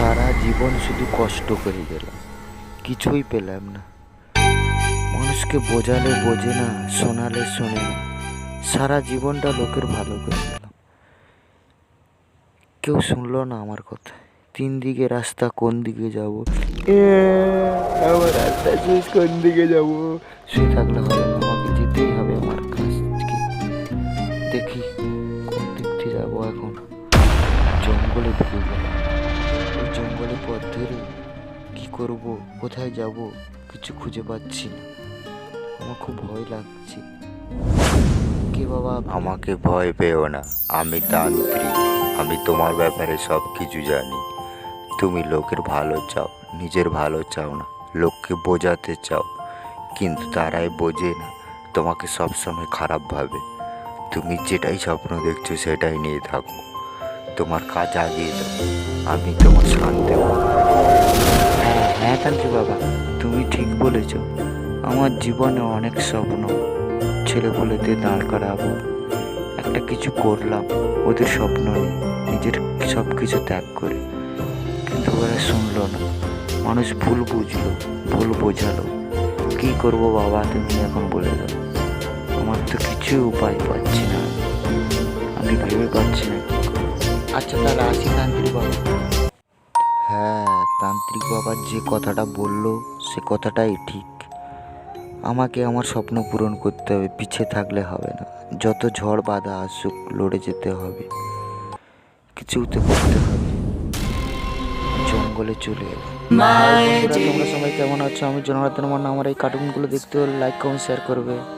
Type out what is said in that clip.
সারা জীবন শুধু কষ্ট করে গেলাম। কিছুই পেলাম না। মানুষকে বোঝালে বোঝে না, শোনালে শোনে না। সারা জীবনটা লোকের ভালো করে গেলাম। কেউ শুনলো না আমার কথা। তিন দিকে রাস্তা, কোন দিকে যাব? আমার রাস্তা শেষ, কোন দিকে যাব? শুয়ে থাকলে হবে না, আমাকে যেতেই হবে আমার কাছকে দেখি কোন দিক দিয়ে যাব এখন। জঙ্গলে ঢুকে গেলাম। পথ ধরে কী করব, কোথায় যাব কিছু খুঁজে পাচ্ছি না। আমার খুব ভয় লাগছে। কে বাবা? আমাকে ভয় পেও না, আমি তান্ত্রিক, আমি তোমার ব্যাপারে সব কিছু জানি। তুমি লোকের ভালো চাও, নিজের ভালো চাও না, লোককে বোঝাতে চাও। কিন্তু তারাই বোঝে না, তোমাকে সবসময় খারাপ ভাবে। তুমি যেটাই স্বপ্ন দেখছ সেটাই নিয়ে থাকো। তোমার কাজ আগিয়ে দাও আমি তোমার শান্তি হ্যাঁ হ্যাঁ কান্তি বাবা, তুমি ঠিক বলেছ। আমার জীবনে অনেক স্বপ্ন। ছেলে বলেতে দাঁড় করাবো। একটা কিছু করলাম, ওদের স্বপ্ন নিয়ে, নিজের সব কিছু ত্যাগ করে। কিন্তু ওরা শুনলো না। মানুষ ভুল বুঝলো, ভুল বোঝালো। কী করব বাবা, তুমি এখন বলে দাও। আমার তো কিছু উপায় পাচ্ছি না। আমি ভেবে পাচ্ছি না। আচ্ছা তাহলে আসি তান্ত্রিক বাবা। হ্যাঁ তান্ত্রিক বাবার যে কথাটা বলল সে কথাটাই ঠিক। আমাকে আমার স্বপ্ন পূরণ করতে হবে পিছিয়ে থাকলে হবে না। যত ঝড় বাধা আসুক লড়ে যেতে হবে। কিছুতে করতে হবে। জঙ্গলে চলে এলাম। তোমরা সবাই কেমন আছো? আমি জনার্দন মান্না আমার এই কার্টুনগুলো দেখতে হলে লাইক কমেন্ট শেয়ার করবে।